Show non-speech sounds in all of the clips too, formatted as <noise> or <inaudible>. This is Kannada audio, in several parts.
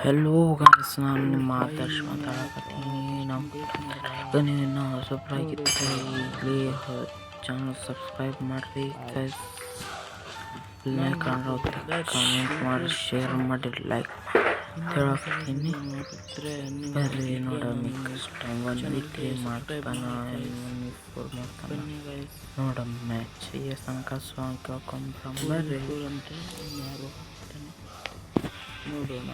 ಹೆಲೋ ಗಾಯ್ಸ್ ನಾನು ನಿಮ್ಮ ಆದರ್ಶ್ ಮಾತಾಡಕತ್ತೀನಿ. ನಮ್ಮ ನೀವು ಹೊಸಬ್ರಾಗಿದ್ದರೆ ಇಲ್ಲಿ ಚಾನಲ್ ಸಬ್ಸ್ಕ್ರೈಬ್ ಮಾಡಿರಿ ಗೈಸ್ ಕಂಡ್ರೆ ಕಮೆಂಟ್ ಮಾಡಿ ಶೇರ್ ಮಾಡಿ ಲೈಕ್ ಹೇಳಕತ್ತೀನಿ. ಬರ್ರಿ ನೋಡಮ್ಮಿ ಇಷ್ಟ ಒಂದಿಕ್ಕೆ ಮಾಡ್ತಾನ ಫೋರ್ ಮಾಡ್ತಾನ. ನೋಡಮ್ ಮ್ಯಾಚ್ ಎಸ್ ತನಕ ಸಾಂಗ್ ಕೇಳ್ಕೊಂಬ ಬರ್ರಿ. ನೋಡೋಣ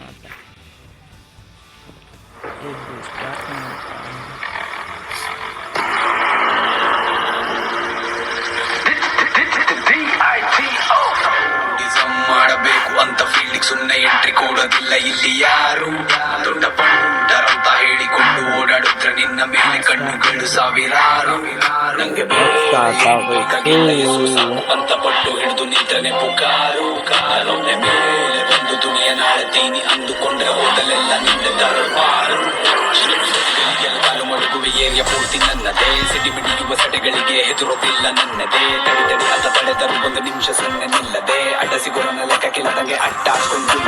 ಇದು ಸ್ಟಾರ್ಟ್ ಡಿಸಮ್ ಮಾಡಬೇಕು ಅಂತ ಫೀಲ್ಡಿಗೆ ಸುಮ್ಮನೆ ಎಂಟ್ರಿ ಕೊಡೋದಿಲ್ಲ ಇಲ್ಲಿ ಯಾರು ದೊಡ್ಡ ಓಡಾಡುದ್ರೆ ನಿನ್ನ ಮೇಲೆ ಕಣ್ಣುಗಳು ಸಾವಿರಾರು. ನಂಗೆ ಅಂತ ಪಟ್ಟು ಹಿಡಿದು ನಿಂತನೆ ಪುಕಾರು ಕಾಲೊಮ್ಮೆ ಮೇಲೆ ಬಂದು ದುನಿಯ ನಾಳತೀನಿ ಅಂದುಕೊಂಡ್ರೆ ಹೋದಲೆಲ್ಲ ನಿನ್ನ ದರ್ಬಾರು. ಕಾಲು ಮಡಗುವೆ ಏರಿಯ ಪೂರ್ತಿ ನನ್ನದೇ. ಸಿಡಿ ಬಿಡಿಯುವ ಸಡೆಗಳಿಗೆ ಹೆದರೋದಿಲ್ಲ ನನ್ನದೇ. ತಡೆ ತಡೆ ಅಂತ ತಡೆದರು ಒಂದು ನಿಮಿಷ ಸಣ್ಣ ನಿಲ್ಲದೆ. ಅಡ್ಡಸಿಗುರನ ಲೆಕ್ಕಕ್ಕಿಲ್ಲದಂಗೆ ಅಡ್ಡ ಹಾಕೊಂಡು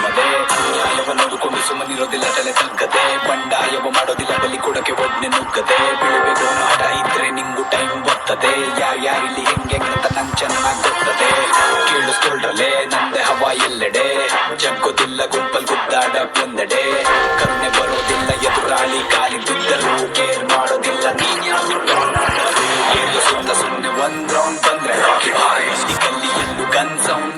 ಗುದ್ದಾಡ ಒಂದೆಡೆ ಕರುಣೆ ಬರೋದಿಲ್ಲ, ಎದುರಾಳಿ ಕಾಲಿ ಬಿದ್ದರು ಕೇರ್ ಮಾಡೋದಿಲ್ಲ. ನೀನು ಸುತ್ತ ಸುಮ್ಮನೆ ಒಂದ್ ರೌಂಡ್ ಬಂದ್ರೆ ಗನ್ ಈ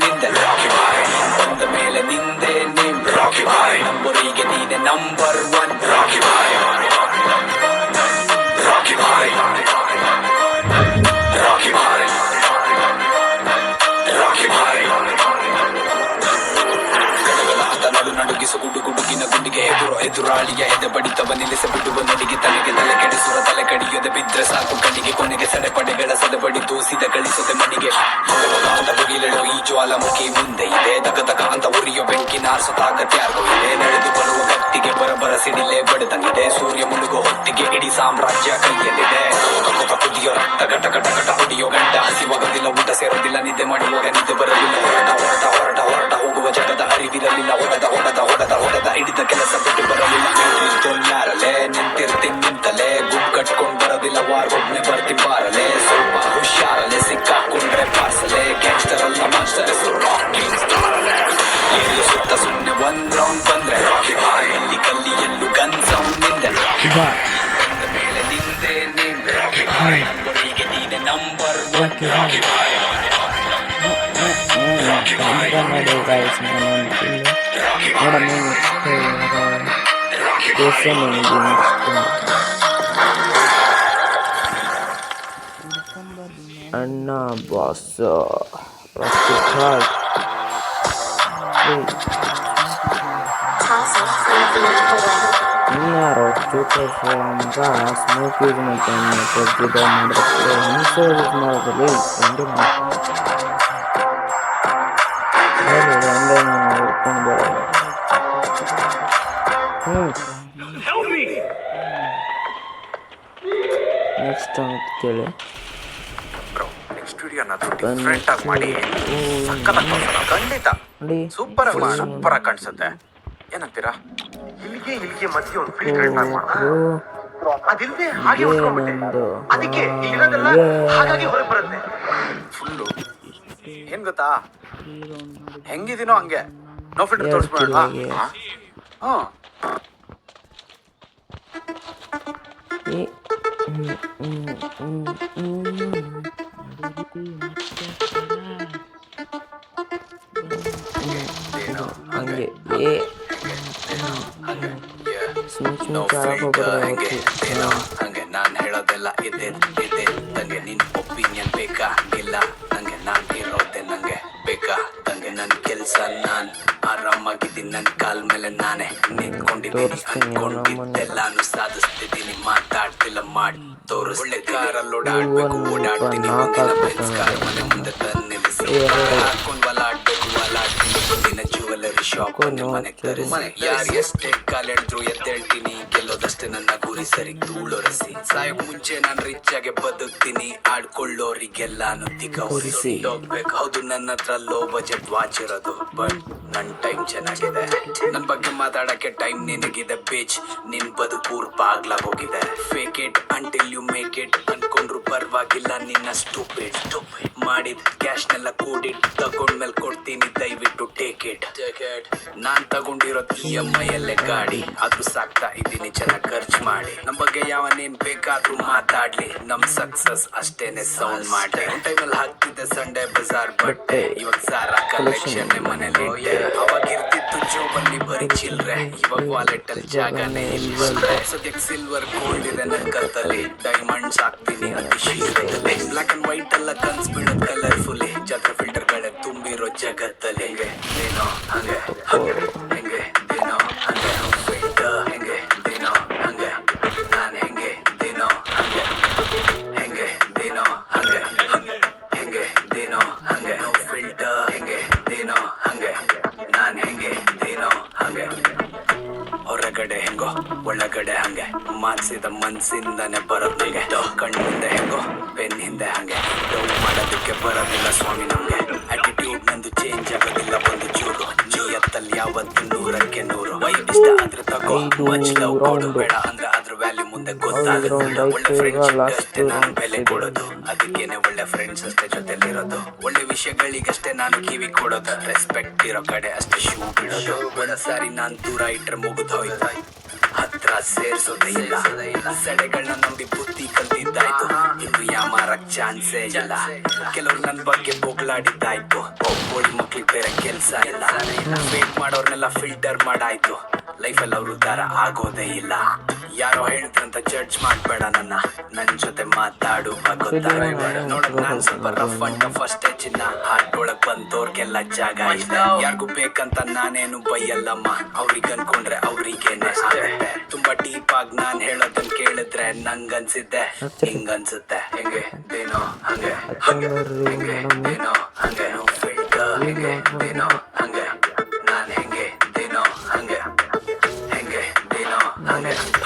ಎದುರಾಳಿಯ ಎದೆ ಬಡಿತವ ನಿಲ್ಲಿಸ ಬಿಡುವ ನಡಿಗೆ ತಲೆಗೆ ತಲೆ ಕೆಡಿಸುವ ತಲೆ ಕಡಿಯದೆ ಬಿದ್ರೆ ಸಾಕು ಕಣ್ಣಿಗೆ, ಕೊನೆಗೆ ಸಡೆಪಡೆಗಳ ಸದಬಡಿ ತೂಸಿದ ಗಳಿಸದೆ ಮನೆಗೆ ಈ ಜ್ವಾಲಾಮುಖಿ ಮುಂದೆ ಇದೆ. ತಗ ತಗ ಅಂತ ಉರಿಯೋ ಬೆಂಕಿ ನಾರ್ಸೋ ತಾಕತ್ ಇದೆ. ನಡೆದು ಬರುವ ಕತ್ತಿಗೆ ಬರಬರ ಸಿಡಿಲೆ ಬಡದಂಗಿದೆ ಸೂರ್ಯ ಮುಳುಗೋ ಹೊತ್ತಿಗೆ ಇಡೀ ಸಾಮ್ರಾಜ್ಯ ಕೈಯಲ್ಲಿದೆ. ಕುದಿಯೋ ರಕ್ತ, ಘಟ ಘಟ ಘಟ ಹೊಡಿಯೋ ಗಂಟ ಹಸಿವಾಗದಿಲ್ಲ ಊಟ ಸೇರೋದಿಲ್ಲ, ನಿದ್ದೆ ಮಾಡುವಾಗ ನಿದ್ದೆ ಬರಲಿಲ್ಲ. ಹೊರಟ ಹೊರಟ ಹೊರಟ ಹೊರಟ ಹೋಗುವ ಜಗದ ಹರಿವಿರಲಿಲ್ಲ. ಹೊಡೆದ ಹೊಡೆದ ಹಿಡಿದ ಒಬ್ನೆ ಬರ್ತಿ ಬಾರಲೆ ಸ್ವಲ್ಪ ಹುಷಾರಲೆ ಸಿಕ್ಕಾಕೊಂಡ್ರೆ ಪಾರ್ಸಲೆ ಗ್ಯಾಂಗ್ಸ್ಟರ್ ಅಲ್ಲ ಮಾಸ್ಟರ್ ಹೆಸರು ರಾಕಿಂಗ್ ಸ್ಟಾರಲೆ ಎಲ್ಲೂ ಸುತ್ತ ಸುಮ್ನೆ ಒಂದ್ ರೌಂಡ್ ಬಂದ್ರೆ ರಾಕಿ ಬಾಯ್ ಇಲ್ಲಿ ಕಲ್ಲಿ ಎಲ್ಲೂ ಗನ್ ಸೌಂಡ್ ನಿಂದೆ ರಾಕಿ ಬಾಯ್ ಬಂದ ಮೇಲೆ ನಿಂದೆ ನೇಮ್ ರಾಕಿ ಬಾಯ್ ನಂಬರಿಗೆ ನೀನೆ number one Rocky Bhai Rocky Bhai ಮಾಡಿ ಗಾಯ್ಸ್ ಅಣ್ಣ ಬಾಸ್ ಪ್ರಸ್ತುತ ಯಾರೋ ಸೂಪರ್ ಫೋನ್ಗ ಸ್ಮೋಕ್ ಯೂಸ್ ಮಾಡ್ತಾನೆ ಪ್ರತಿದ ಮಾಡಿದ್ರೆ ಹಿಂಸೆ ಯೂಸ್ ಮಾಡೋದಲ್ಲಿ ಒಂದು ಹಂಗೆ ನಾನು ಹುಡ್ಕೊಂಡು ಬರೋದು ಹ್ಞೂ ನೆಕ್ಸ್ಟ್ ಅಂತ ಕೇಳಿ ಬ್ರೋ ನೆಕ್ಸ್ಟ್ ವಿಡಿಯೋನ ಡಿಫ್ರೆಂಟ್ ಆಗಿ ಮಾಡಿ. ಖಂಡಿತ. ಸೂಪರ್ ಆಗಿ ಸೂಪರ್ ಆಗಿ ಕಾಣಿಸುತ್ತೆ. ಏನಂತೀರಾ? ಇಲ್ಲಿಗೆ ಇಲ್ಲಿಗೆ ಮಧ್ಯೆ ಒಂದು ಫಿಲ್ಟರ್ ಅದಿಲ್ವೇ ಹಾಗೆ ಉಳ್ಕೊಂಡ್ಬಿಟ್ಟೆ ಅದಕ್ಕೆ ಇರೋದೆಲ್ಲ ಹಾಗಾಗಿ ಹೊರಗೆ ಬರುತ್ತೆ. ಫುಲ್ಲು ಏನ್ ಗೊತ್ತಾ? ಹೆಂಗಿದೀನೋ ಹಂಗೆ. ನೋ ಫಿಲ್ಟರ್ ತೋರಿಸ್ಬಿಡೋಣ. ಹೇಳ್ತಿಲ್ವಾಗೆ. ಹ್ಮ್. ಹಂಗೆ ಏ ಸ್ಮೂತ್ ನೋ ಸ್ಮೂತ್ ಆಡಕ್ ಹಂಗೆ ಅವತ್ತು ಏನೋ ಹಂಗೆ ನಾನು ಹೇಳೋದೆಲ್ಲ ಇದೆ ಆರಾಮಾಗಿದ್ದೀನಿ ನನ್ ಕಾಲ್ ಮೇಲೆ ನಾನೇ ನಿಂತ್ಕೊಂಡಿದ್ದೀನಿ. ಅನ್ಕೊಂಡಿದ್ದೆಲ್ಲಾನು ಸಾಧಿಸ್ತಿದ್ದೀನಿ. ಮಾತಾಡ್ತಿಲ್ಲ ಮಾಡಿ ತೋರಿಸ್ ಒಳ್ಳೆ ಕಾರಲ್ಲಿ ಓಡಾಡ್ಬೇಕು ಓಡಾಡ್ತೀನಿ. ಕಾರ್ ಮನೆ ಮುಂದೆ ತಂದು ನಿಲ್ಲಿಸಿ. ಹಾಕೊಂಡು ಬಲಾಡ್ಬೇಕು ಮುಂದಿನ ಶಾಪ್ ಮನೆ ಯಾರು ಎಷ್ಟೇ ಕಾಲೆಳೆದ್ರು ಎದ್ದೇಳ್ತೀನಿ. ಗೆಲ್ಲೋದಷ್ಟೇ ನನ್ನ ಗುರಿ ಸರಿ. ಧೂಳೊರೆಸಿ ಸಾಯಕ್ ಮುಂಚೆ ನಾನು ರಿಚ್ ಆಗಿ ಬದುಕ್ತೀನಿ. ಆಡ್ಕೊಳ್ಳೋರಿಗೆಲ್ಲ ನುದ್ದಿಕ ಉರಿಸಿ. ಹೋಗ್ಬೇಕು. ಹೌದು ನನ್ನ ಹತ್ರ ಲೋ ಬಜೆಟ್ ವಾಚ್ ಇರೋದು ಬಟ್ ನನ್ ಟೈಮ್ ಚೆನ್ನಾಗಿದೆ. ನನ್ ಬಗ್ಗೆ ಮಾತಾಡಕ್ಕೆ ಟೈಮ್ ನಿನಗಿದೆ ಬೇಚ್ ನಿನ್ ಬದುಕೂರ್ ಹೋಗಿದೆ fake it until you make it ಅನ್ಕೊಂಡ್ರು ಪರವಾಗಿಲ್ಲ ನಿನ್ನ ಸ್ಟೂಪಿಡ್ ಮಾಡಿದ್ ಕ್ಯಾಶ್ ನೆಲ್ಲ ಕೂಡಿಟ್ ದಯವಿಟ್ಟು ಟೇಕ್ ಇಟ್ ನಾನ್ ತಗೊಂಡಿರೋ ಇ ಎಂ ಐ ಅಲ್ಲೇ ಗಾಡಿ. ಅದು ಸಾಕ್ತಾ ಇದ್ದೀನಿ ಜನ ಖರ್ಚು ಮಾಡಿ. ನಮ್ ಬಗ್ಗೆ ಯಾವನೇನ್ ಬೇಕಾದ್ರೂ ಮಾತಾಡ್ಲಿ. ನಮ್ ಸಕ್ಸಸ್ ಅಷ್ಟೇನೆ ಸೌಂಡ್ ಮಾಡ್ಲಿ. ಟೈಮಲ್ಲಿ ಹಾಕ್ತಿದ್ದೆ ಸಂಡೆ ಬಜಾರ್ ಬಟ್ಟೆ. ಇವಾಗ ಸಾರ ಕಲೆಕ್ಷನ್ ಮನೇಲಿ. ಅವಾಗ ಇರ್ತಿತ್ತು ಜೋಬಲ್ಲಿ ಬರೀ ಚಿಲ್ರೆ. ಇವಾಗ ವಾಲೆಟ್ ಅಲ್ಲಿ ಜಾಗನೇ ಇಲ್ಲ. ಸದ್ಯಕ್ಕೆ ಸಿಲ್ವರ್ ಗೋಲ್ಡ್ ಇದೆ ನನ್ ಕತ್ತಲ್ಲಿ ಡೈಮಂಡ್ಸ್ ಹಾಕ್ತೀನಿ ಅತಿ ಶೀಘ್ರದಲ್ಲಿ. ಬ್ಲಾಕ್ ಅಂಡ್ ವೈಟ್ ಎಲ್ಲ ಕನ್ಸ್ ಬಿಡೋದ್ ಕಲರ್ಫುಲ್ ಜಾತ್ರೆ ಫಿಲ್ಟರ್ ಕಡೆ ತುಂಬಿರೋ ಜಗತ್ತಲ್ಲಿ ಹೆಂಗೆ ಏನೋ ಹಂಗೆ ಹಂಗೆ ಹೆಂಗೆ ಏನೋ ಹಂಗೆ ಫಿಲ್ಟರ್ ಹೆಂಗೆ ಏನೋ ಹಂಗೆ ನಾನ್ ಹೆಂಗೆ ಏನೋ ಹಂಗೆ ಹೆಂಗೆ ಏನೋ ಹಂಗೆ ಹಂಗೆ ಹೆಂಗೆ ಏನೋ ಹಂಗೆ ಫಿಲ್ಟರ್ ಹೆಂಗೆ ಏನೋ ಹಂಗೆ ನಾನ್ ಹೆಂಗೆ ಏನೋ ಹಂಗೆ ಹೊರಗಡೆ ಹೆಂಗೋ ಒಳಗಡೆ ಹಂಗೆ ಮಾನ್ಸಿದ ಮನ್ಸಿಂದಾನೆ ಬರೋದ್ ನಂಗೆ ಕಣ್ಣಿಂದ ಹೆಂಗೋ ಪೆನ್ ಹಿಂದೆ ಹಂಗೆ ಡೌ ಮಾಡೋದಕ್ಕೆ ಬರೋದಿಲ್ಲ ಸ್ವಾಮಿ ನಮ್ಗೆ ಆಟಿಟ್ಯೂಡ್ ನಂದು ಚೇಂಜ್ ಆಗೋದಿಲ್ಲ ಒಂದು ಚೂರು ಜೀವತ್ತಲ್ಲಿ ಯಾವತ್ತು ನೂರಕ್ಕೆ ನೂರು. ವೈಟ್ ಇಷ್ಟ ಆದ್ರೆ ತಗೋ. ಮಚ್ ಲವ್ ಕೊಡು. ಬೇಡ ಅಂದ್ರೆ ಅದ್ರ ವ್ಯಾಲ್ಯೂ ಮುಂದೆ ಗೊತ್ತಾಗುತ್ತೆ. ಒಳ್ಳೆ ಫ್ರೆಂಡ್ಶಿಪ್ last ಅಷ್ಟೇ ನಾನು ಬೆಲೆ ಕೊಡೋದು. ಅದಕ್ಕೇನೆ ಒಳ್ಳೆ ಫ್ರೆಂಡ್ಸ್ ಅಷ್ಟೇ ಜೊತೆಲಿರೋದು. ಒಳ್ಳೆ ವಿಷಯಗಳಿಗಷ್ಟೇ ನಾನು ಕಿವಿ ಕೊಡೋದು. ರೆಸ್ಪೆಕ್ಟ್ ಇರೋ ಕಡೆ ಅಷ್ಟೇ ಶೂ ಬಿಡೋದು. ಒಂದ್ ಸಾರಿ ನಾನು ದೂರ ಇಟ್ರೆ ಮುಗಿದು ಹತ್ರ ಸೇರ್ಸೋದೇ ಇಲ್ಲ. ಸಡೆಗಳನ್ನ ನಂಬಿ ಬುದ್ಧಿ ಕಲ್ತಿದ್ದಾಯ್ತು. ಚಾನ್ಸೇ ಇಲ್ಲ ಕೆಲವ್ರು ನನ್ನ ಬಗ್ಗೆ ಬೊಗ್ಲಾಡಿದ್ದಾಯ್ತು. ಒಬ್ಬೊಳಿ ಮಕ್ಳಿಗೆ ಬೇರೆ ಕೆಲ್ಸ ಇಲ್ಲ. ವೇಟ್ ಮಾಡೋರ್ನೆಲ್ಲ ಫಿಲ್ಟರ್ ಮಾಡಾಯ್ತು. ಲೈಫಲ್ಲಿ ಅವ್ರು ಉದ್ಧಾರ ಆಗೋದೇ ಇಲ್ಲ. ಯಾರೋ ಹೇಳ್ತಂತ ಜಡ್ಜ್ ಮಾಡ್ಬೇಡ ನನ್ನ. ನನ್ ಜೊತೆ ಮಾತಾಡು ನೋಡಕ್ ನಾನ್ ಸ್ವಲ್ಪ ರಫ್ ಅಂಡ್ ಟಫ್ ಅಷ್ಟೇ ಚಿನ್ನ. ಹಾರ್ಟ್ ಒಳಗ್ ಬಂದೋರ್ಗೆಲ್ಲ ಜಾಗ ಯಾರಿಗೂ ಬೇಕಂತ ನಾನೇನು ಬೈಯಲ್ಲಮ್ಮ. ಅವ್ರಿಗೆ ಅನ್ಕೊಂಡ್ರೆ ಅವ್ರಿಗೇನೆ ಆಗುತ್ತೆ ತುಂಬಾ ಡೀಪ್ ಆಗಿ ನಾನ್ ಹೇಳೋದನ್ ಕೇಳಿದ್ರೆ ನಂಗ್ ಅನ್ಸಿದ್ದೆ ಹಿಂಗ್? ಅನ್ಸುತ್ತೆ ಹೆಂಗೆ? ಏನೋ ಹಂಗೆ? ಹಂಗೆ? ಹೆಂಗೆ ಏನೋ ಹಂಗೆ? ಏನೋ ಹಂಗೆ?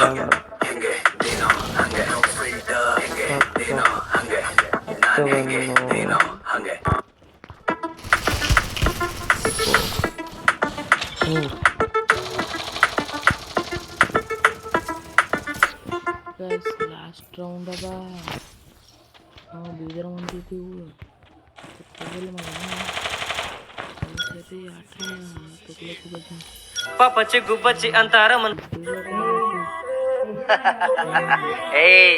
ಹಂಗೆ ಹಂಗೆ ಹೆಂಗೆ ಏನೋ ಹಂಗೆ ಫಿಲ್ಟರ್ ಹೆಂಗೆ ಏನೋ ಹಂಗೆ <laughs> ಏಯ್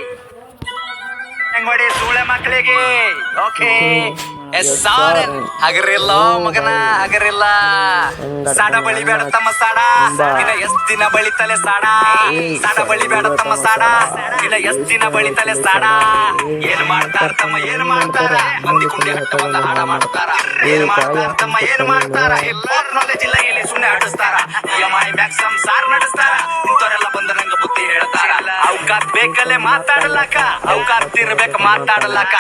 ಹೆಂಗ್ ಸೂಳೆ ಮಕ್ಕಳಿಗೆ. ಓಕೆ ಸಾರ್ ಹಗರಿಲ್ಲ ಮಗನ, ಹಗರಿಲ್ಲ. ಸಾಡ ಬಳಿ ಬೇಡ ತಮ್ಮ ಸಾಡ. ಇನ್ನ ಎಷ್ಟ್ ದಿನ ಬಳಿತಲೆ ಸಾಡ? ಸಾಡ ಬಳಿ ಬೇಡ ತಮ್ಮ ಸಾಡ. ಇನ್ನ ಎಷ್ಟ್ ದಿನ ಬಳಿತಲೆ ಸಾಡ? ಏನ್ ಮಾಡ್ತಾರ ತಮ್ಮ, ಏನ್ ಮಾಡ್ತಾರ? ಮಂದಿ ಕುಂಡಿ ಹಾಡ ಮಾಡ್ತಾರ. ಏನ್ ಮಾಡ್ತಾರ ತಮ್ಮ, ಏನ್ ಮಾಡ್ತಾರ? ನಾಲೆಜ್ ಇಲ್ಲ ಇಲ್ಲಿ ಸುಮ್ನೆ ಆಡಿಸ್ತಾರ. ಇ ಎಂ ಐ ಬ್ಯಾಕ್ ಸಂಸಾರ ನಡೆಸ್ತಾರ. ಇಂಥವರೆಲ್ಲ ಬಂದ ನಂಗ ಬುದ್ಧಿ ಹೇಳ್ತಾರ. ಅವಕಾತ್ ಬೇಕಲ್ಲೇ ಮಾತಾಡಲಕ ಅವಕಾತ್ ತಿರ್ಬೇಕ ಮಾತಾಡಲಕ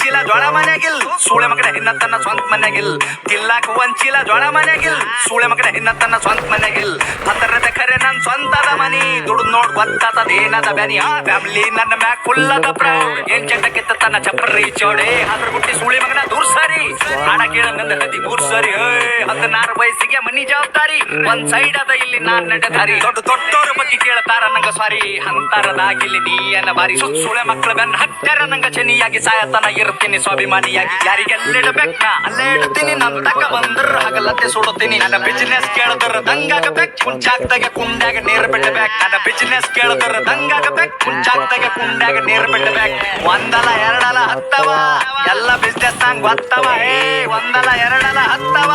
ಚೀಲ ದೊಡ ಜೊಳ ಸೂಳೆ ಮಗನ, ಇನ್ನ ತನ್ನ ಸ್ವಂತ ಮನೆಗಿಲ್ ತಿಲ್ಲಾಕ ಚೀಲ ಜೋಳ ಮನೆಗಿಲ್ ಸೂಳೆ ಮಗನ, ಇನ್ನ ತನ್ನ ಸ್ವಂತ ಮನೆಗಿಲ್ ಹತ್ತರದ ಖರೆ ನನ್ ಸ್ವಂತದ ಮನಿ. ದುಡ್ದು ನೋಡ್ ಗೊತ್ತಾತದ ಏನದ ಬ್ಯಾನಿ. ಆ ಫ್ಯಾಮಿಲಿ ನನ್ನ ಮ್ಯಾಕ್ ಫುಲ್ಲದ ಪ್ರೌಡ್ ಏನ್ ತನ್ನ ಚಪ್ಪರಿ ಚೋಡೆ. ಅದ್ರ ಬುಟ್ಟಿ ಸೂಳೆ ಮಗನ ದೂರ್ ಸರಿ ಹಣ ಕೇಳ ನನ್ನ ಹದಿ ಮೂರ್ ಸರಿ ಹದಿನಾರು ವಯಸ್ಸಿಗೆ ಮನಿ ಜವಾಬ್ದಾರಿ. ಒಂದ್ ಸೈಡ್ ಅದ ಇಲ್ಲಿ ನಾನ್ ನಡೆದಾರಿ. ದೊಡ್ಡ ದೊಡ್ಡೋರ ಬಗ್ಗೆ ಕೇಳತಾರ ನಂಗ ಸಾರಿ ಅಂತರದಾಗಿಲ್ಲಿ ನೀ ಅನ್ನ ಬಾರಿ. ಸುಳೆ ಮಕ್ಕಳ ಬೆನ್ನ ಹತ್ತರ ನಂಗ ಚನಿಯಾಗಿ ಸಾಯತನ ಇರ್ತೀನಿ ಸ್ವಾಭಿಮಾನಿಯಾಗಿ ಯಾರಿಗೆಲ್ಲಿಡ್ಬೇಕ್ ನಾ ಅಲ್ಲೇ ಇಡ್ತೀನಿ. ನನ್ ತಕ ಬಂದ್ರ ಹಗಲತ್ತೆ ಸುಡುತ್ತೀನಿ. ನನ್ನ ಬಿಸಿನೆಸ್ ಕೇಳದ್ರ ದಂಗಾಗಬೇಕ್. ಕುಂಚಾಕ್ದಾಗ ಕುಂಡ್ಯಾಗ ನೀರ್ ಬಿಡ್ಬೇಕ್. ನನ್ನ ಬಿಸಿನೆಸ್ ಕೇಳದ್ರ ದಂಗಾಗಬೇಕ್. ಕುಂಚಾಕ್ದಾಗ ಕುಂಡ್ಯಾಗ ನೀರ್ ಬಿಡ್ಬೇಕ್. ಒಂದಲ, ಎರಡಲ ಹತ್ತವ. ಎಲ್ಲ ಬಿಸ್ನೆಸ್ ನಂಗ್ ಗೊತ್ತವ. ಏ, ಒಂದಲ, ಎರಡಲ ಹತ್ತವ.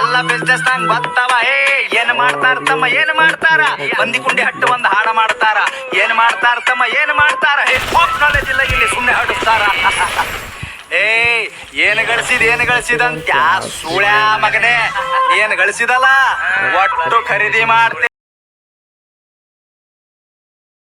ಎಲ್ಲ ಬಿಸ್ನೆಸ್ ನಂಗ್ ಗೊತ್ತವ ಏ, ಏನ್ ಮಾಡ್ತಾರ ತಮ್ಮ, ಏನ್ ಮಾಡ್ತಾರ? ಬಂದಿ ಕುಂಡಿ ಹಟ್ಟು ಒಂದ್ ಹಾಡ ಮಾಡ್ತಾರ. ಏನ್ ಮಾಡ್ತಾರ ತಮ್ಮ, ಏನ್ ಮಾಡ್ತಾರ? ನಾಲೆಜ್ ಇಲ್ಲ, ಇಲ್ಲಿ ಸುಮ್ನೆ ಹಾಡುತ್ತಾರ ಏ, ಏನ್ ಗಳಿಸಿದ, ಏನ್ ಗಳಿಸಿದಂತ ಸುಳ್ಯಾ ಮಗನೇ, ಏನ್ ಗಳಿಸಿದಲ್ಲ? ಒಟ್ಟು ಖರೀದಿ ಮಾಡ್ತಿ